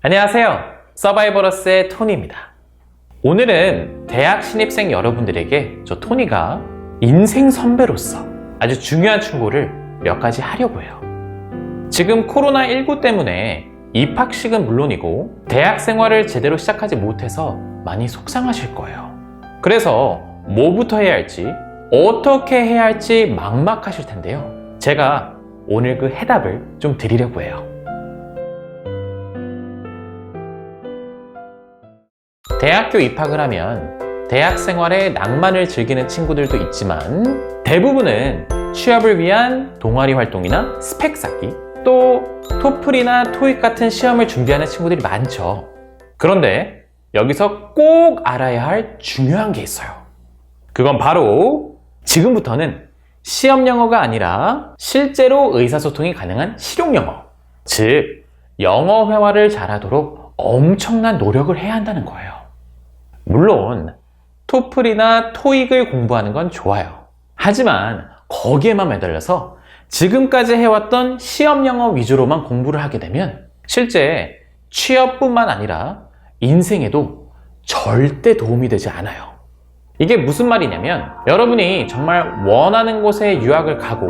안녕하세요. 서바이버러스의 토니입니다. 오늘은 대학 신입생 여러분들에게 저 토니가 인생 선배로서 아주 중요한 충고를 몇 가지 하려고 해요. 지금 코로나19 때문에 입학식은 물론이고 대학 생활을 제대로 시작하지 못해서 많이 속상하실 거예요. 그래서 뭐부터 해야 할지, 어떻게 해야 할지 막막하실 텐데요. 제가 오늘 그 해답을 좀 드리려고 해요. 대학교 입학을 하면 대학 생활의 낭만을 즐기는 친구들도 있지만 대부분은 취업을 위한 동아리 활동이나 스펙 쌓기 또 토플이나 토익 같은 시험을 준비하는 친구들이 많죠. 그런데 여기서 꼭 알아야 할 중요한 게 있어요. 그건 바로 지금부터는 시험 영어가 아니라 실제로 의사소통이 가능한 실용 영어. 즉, 영어 회화를 잘하도록 엄청난 노력을 해야 한다는 거예요. 물론, 토플이나 토익을 공부하는 건 좋아요. 하지만 거기에만 매달려서 지금까지 해왔던 시험 영어 위주로만 공부를 하게 되면 실제 취업뿐만 아니라 인생에도 절대 도움이 되지 않아요. 이게 무슨 말이냐면 여러분이 정말 원하는 곳에 유학을 가고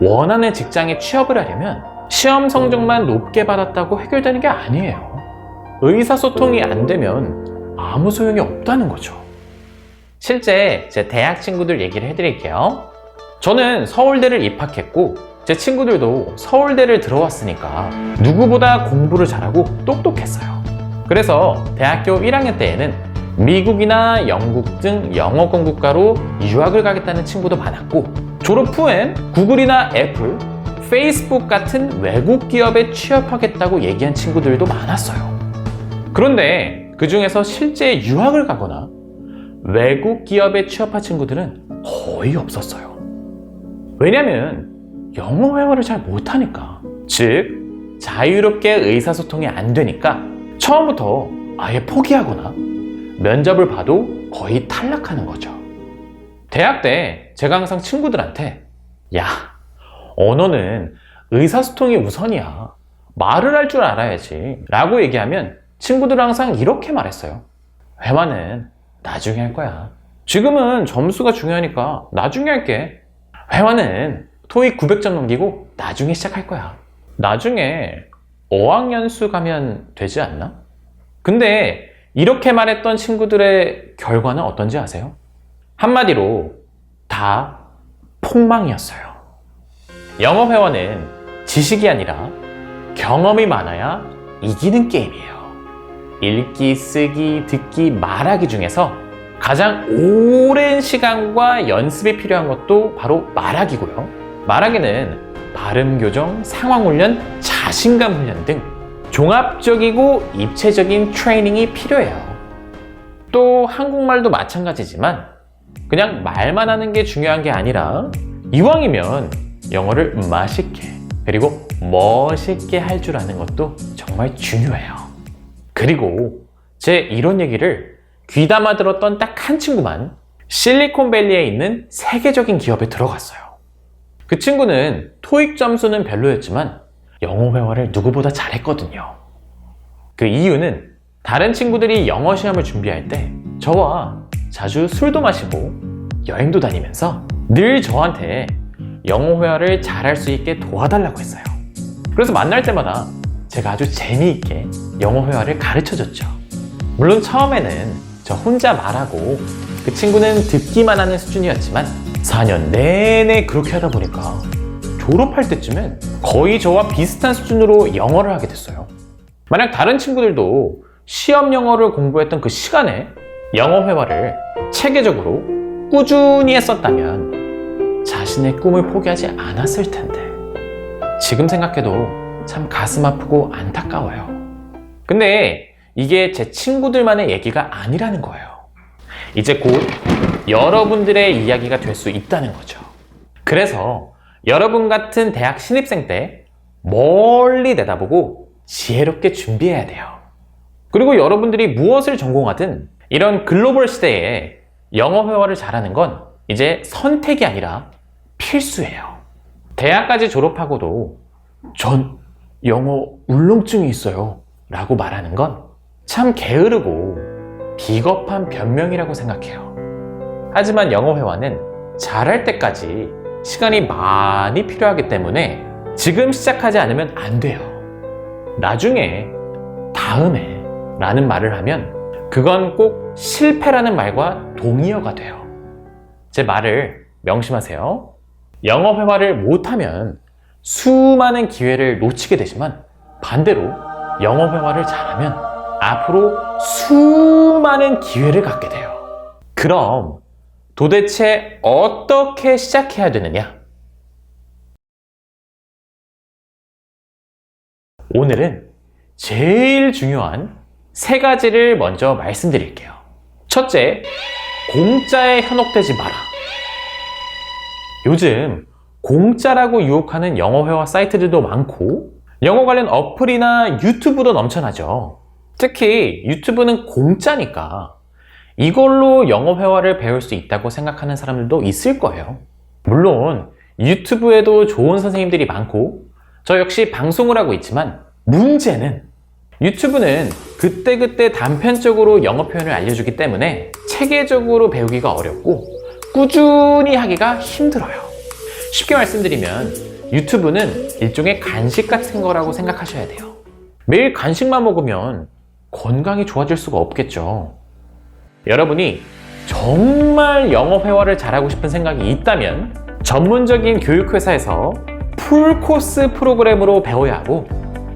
원하는 직장에 취업을 하려면 시험 성적만 높게 받았다고 해결되는 게 아니에요. 의사소통이 안 되면 아무 소용이 없다는 거죠. 실제 제 대학 친구들 얘기를 해드릴게요. 저는 서울대를 입학했고 제 친구들도 서울대를 들어왔으니까 누구보다 공부를 잘하고 똑똑했어요. 그래서 대학교 1학년 때에는 미국이나 영국 등 영어권 국가로 유학을 가겠다는 친구도 많았고 졸업 후엔 구글이나 애플, 페이스북 같은 외국 기업에 취업하겠다고 얘기한 친구들도 많았어요. 그런데 그 중에서 실제 유학을 가거나 외국 기업에 취업한 친구들은 거의 없었어요. 왜냐면 영어 회화를 잘 못하니까. 즉, 자유롭게 의사소통이 안 되니까 처음부터 아예 포기하거나 면접을 봐도 거의 탈락하는 거죠. 대학 때 제가 항상 친구들한테 야, 언어는 의사소통이 우선이야. 말을 할 줄 알아야지. 라고 얘기하면 친구들은 항상 이렇게 말했어요. 회화는 나중에 할 거야. 지금은 점수가 중요하니까 나중에 할게. 회화는 토익 900점 넘기고 나중에 시작할 거야. 나중에 어학연수 가면 되지 않나? 근데 이렇게 말했던 친구들의 결과는 어떤지 아세요? 한마디로 다 폭망이었어요. 영어 회화는 지식이 아니라 경험이 많아야 이기는 게임이에요. 읽기, 쓰기, 듣기, 말하기 중에서 가장 오랜 시간과 연습이 필요한 것도 바로 말하기고요. 말하기는 발음 교정, 상황 훈련, 자신감 훈련 등 종합적이고 입체적인 트레이닝이 필요해요. 또 한국말도 마찬가지지만 그냥 말만 하는 게 중요한 게 아니라 이왕이면 영어를 맛있게 그리고 멋있게 할 줄 아는 것도 정말 중요해요. 그리고 제 이런 얘기를 귀담아 들었던 딱 한 친구만 실리콘밸리에 있는 세계적인 기업에 들어갔어요. 그 친구는 토익 점수는 별로였지만 영어 회화를 누구보다 잘했거든요. 그 이유는 다른 친구들이 영어 시험을 준비할 때 저와 자주 술도 마시고 여행도 다니면서 늘 저한테 영어 회화를 잘할 수 있게 도와달라고 했어요. 그래서 만날 때마다 제가 아주 재미있게 영어 회화를 가르쳐 줬죠. 물론 처음에는 저 혼자 말하고 그 친구는 듣기만 하는 수준이었지만 4년 내내 그렇게 하다 보니까 졸업할 때쯤엔 거의 저와 비슷한 수준으로 영어를 하게 됐어요. 만약 다른 친구들도 시험 영어를 공부했던 그 시간에 영어 회화를 체계적으로 꾸준히 했었다면 자신의 꿈을 포기하지 않았을 텐데 지금 생각해도 참 가슴 아프고 안타까워요. 근데 이게 제 친구들만의 얘기가 아니라는 거예요. 이제 곧 여러분들의 이야기가 될 수 있다는 거죠. 그래서 여러분 같은 대학 신입생 때 멀리 내다보고 지혜롭게 준비해야 돼요. 그리고 여러분들이 무엇을 전공하든 이런 글로벌 시대에 영어 회화를 잘하는 건 이제 선택이 아니라 필수예요. 대학까지 졸업하고도 전 영어 울렁증이 있어요. 라고 말하는 건 참 게으르고 비겁한 변명이라고 생각해요. 하지만 영어 회화는 잘할 때까지 시간이 많이 필요하기 때문에 지금 시작하지 않으면 안 돼요. 나중에, 다음에 라는 말을 하면 그건 꼭 실패라는 말과 동의어가 돼요. 제 말을 명심하세요. 영어 회화를 못하면 수많은 기회를 놓치게 되지만 반대로 영어 회화를 잘하면 앞으로 수많은 기회를 갖게 돼요. 그럼 도대체 어떻게 시작해야 되느냐? 오늘은 제일 중요한 세 가지를 먼저 말씀드릴게요. 첫째, 공짜에 현혹되지 마라. 요즘 공짜라고 유혹하는 영어 회화 사이트들도 많고 영어 관련 어플이나 유튜브도 넘쳐나죠. 특히 유튜브는 공짜니까 이걸로 영어 회화를 배울 수 있다고 생각하는 사람들도 있을 거예요. 물론 유튜브에도 좋은 선생님들이 많고 저 역시 방송을 하고 있지만 문제는 유튜브는 그때그때 단편적으로 영어 표현을 알려주기 때문에 체계적으로 배우기가 어렵고 꾸준히 하기가 힘들어요. 쉽게 말씀드리면 유튜브는 일종의 간식 같은 거라고 생각하셔야 돼요. 매일 간식만 먹으면 건강이 좋아질 수가 없겠죠. 여러분이 정말 영어 회화를 잘하고 싶은 생각이 있다면 전문적인 교육회사에서 풀코스 프로그램으로 배워야 하고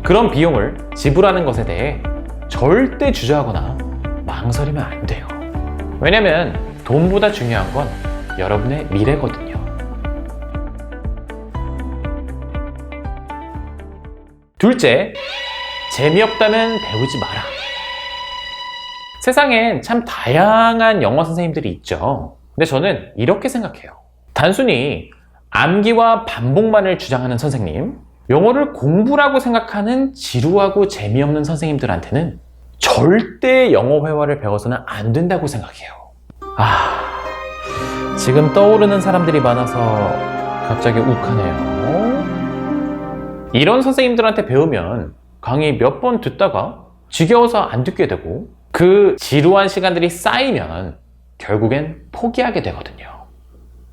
그런 비용을 지불하는 것에 대해 절대 주저하거나 망설이면 안 돼요. 왜냐면 돈보다 중요한 건 여러분의 미래거든요. 둘째, 재미없다면 배우지 마라. 세상엔 참 다양한 영어 선생님들이 있죠. 근데 저는 이렇게 생각해요. 단순히 암기와 반복만을 주장하는 선생님, 영어를 공부라고 생각하는 지루하고 재미없는 선생님들한테는 절대 영어 회화를 배워서는 안 된다고 생각해요. 아, 지금 떠오르는 사람들이 많아서 갑자기 욱하네요. 이런 선생님들한테 배우면 강의 몇 번 듣다가 지겨워서 안 듣게 되고 그 지루한 시간들이 쌓이면 결국엔 포기하게 되거든요.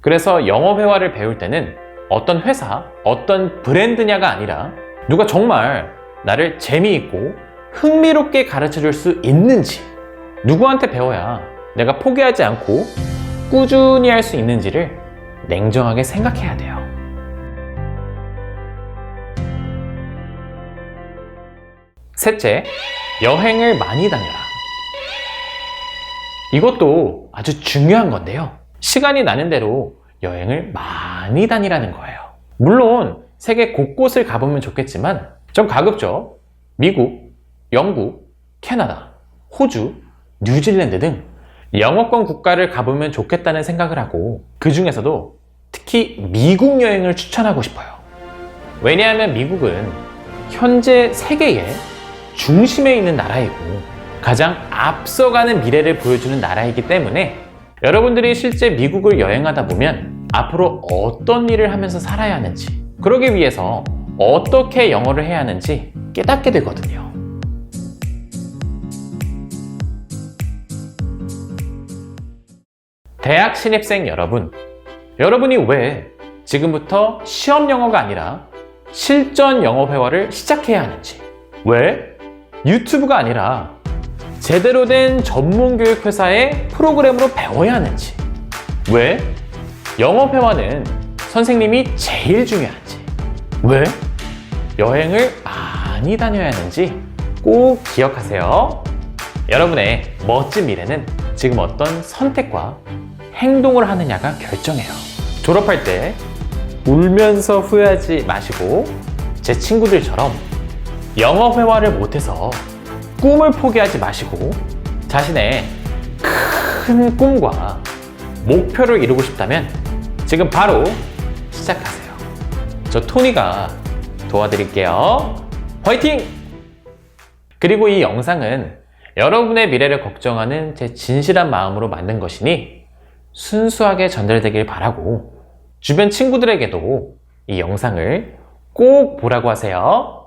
그래서 영어 회화를 배울 때는 어떤 회사, 어떤 브랜드냐가 아니라 누가 정말 나를 재미있고 흥미롭게 가르쳐 줄 수 있는지, 누구한테 배워야 내가 포기하지 않고 꾸준히 할 수 있는지를 냉정하게 생각해야 돼요. 셋째, 여행을 많이 다녀라. 이것도 아주 중요한 건데요. 시간이 나는 대로 여행을 많이 다니라는 거예요. 물론 세계 곳곳을 가보면 좋겠지만 좀 가급적 미국, 영국, 캐나다, 호주, 뉴질랜드 등 영어권 국가를 가보면 좋겠다는 생각을 하고 그 중에서도 특히 미국 여행을 추천하고 싶어요. 왜냐하면 미국은 현재 세계의 중심에 있는 나라이고 가장 앞서가는 미래를 보여주는 나라이기 때문에 여러분들이 실제 미국을 여행하다 보면 앞으로 어떤 일을 하면서 살아야 하는지 그러기 위해서 어떻게 영어를 해야 하는지 깨닫게 되거든요. 대학 신입생 여러분, 여러분이 왜 지금부터 시험 영어가 아니라 실전 영어 회화를 시작해야 하는지, 왜 유튜브가 아니라 제대로 된 전문 교육 회사의 프로그램으로 배워야 하는지, 왜 영어 회화는 선생님이 제일 중요한지, 왜 여행을 많이 다녀야 하는지 꼭 기억하세요. 여러분의 멋진 미래는 지금 어떤 선택과 행동을 하느냐가 결정해요. 졸업할 때 울면서 후회하지 마시고 제 친구들처럼 영어 회화를 못해서 꿈을 포기하지 마시고 자신의 큰 꿈과 목표를 이루고 싶다면 지금 바로 시작하세요. 저 토니가 도와드릴게요. 화이팅! 그리고 이 영상은 여러분의 미래를 걱정하는 제 진실한 마음으로 만든 것이니 순수하게 전달되길 바라고 주변 친구들에게도 이 영상을 꼭 보라고 하세요.